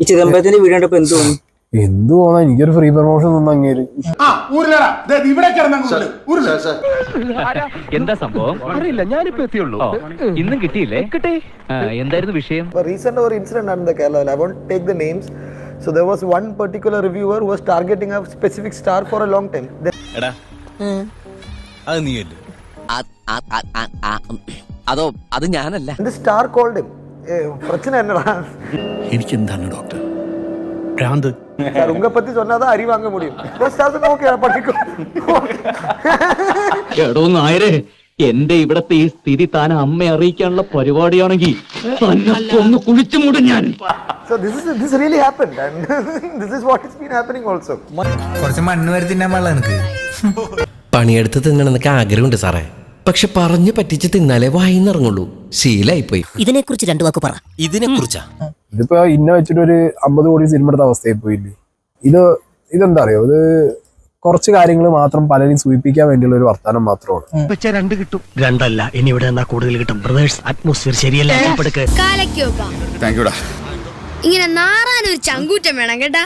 ഈ ചിദംബരത്തിന്റെ വീഡിയോ കണ്ടപ്പോ എന്ത് തോന്നി? എന്തു തോന്നാ? എനിക്കൊരു ഫ്രീ പ്രൊമോഷൻ തന്ന അങ്ങേര്. എന്താ സംഭവം? അറിയില്ല ഞാനിപ്പോ എത്തിയുള്ളൂ. ഇന്നും കിട്ടിയില്ലേ? കിട്ടി. എന്തായിരുന്നു വിഷയം? റീസെന്റ് ഒരു ഇൻസിഡന്റ് ആണ് Kerala I won't take the names so there was one particular reviewer was targeting a specific star for a long time എടാ അത് നീയല്ലേ? അതോ അത് ഞാനല്ല the സ്റ്റാർ കോൾഡ് him. பிரச்சனை என்னடா എനിക്ക് എന്താണ് ഡോക്ടർ ഭ്രാന്ത് சார் உங்க பத்தி சொன்னாதான் அரி வாங்க முடியும் ஓகே படிக்கும் എടോ നായരെ എന്റെ ഇവിടത്തെ ഈ സ്ഥിതി താൻ അമ്മയെ അറിയിക്കാനുള്ള പരിപാടിയാണെങ്കിൽ തന്നെ ഒന്ന് കുഴിച്ചു മൂടും ഞാൻ so this is this really happened and this is what has been happening also കുറച്ച് മണ്ണ് വരെ തിന്നാൻ പാടില്ല എനിക്ക് പണിയെടുത്ത് തിന്നണമെന്നൊക്കെ ആഗ്രഹമുണ്ട് സാറേ പക്ഷെ പറഞ്ഞു പറ്റിച്ച് തിന്നാലേ വായിന്നിറങ്ങുള്ളൂ. ശീലായിപ്പോയി. ഇതിനെക്കുറിച്ച് രണ്ടു വാക്ക് പറ. ഇതിനെ കുറിച്ചാ ഇതിപ്പോ ഇന്ന വെച്ചിട്ട് ഒരു അമ്പത് കോടി സിനിമ എടുത്ത അവസ്ഥയിൽ പോയില്ലേ ഇത് ഇതെന്താ അറിയോ ഇത് കുറച്ച് കാര്യങ്ങൾ മാത്രം പലരും സൂചിപ്പിക്കാൻ വേണ്ടിയുള്ള ഒരു വർത്താനം മാത്രമാണ്. രണ്ട് കിട്ടും. രണ്ടല്ല. ഇനി ഇവിടെ എന്നാ കൂടുതൽ കിട്ടും. ബ്രദേഴ്സ് അറ്റ്മോസ്ഫിയർ ശരിയല്ല. കാലയ്ക്ക് വെക്കാം. താങ്ക് യുടാ ഇങ്ങനെ നാറാനൊരു ചങ്കൂറ്റം വേണം കേട്ടാ.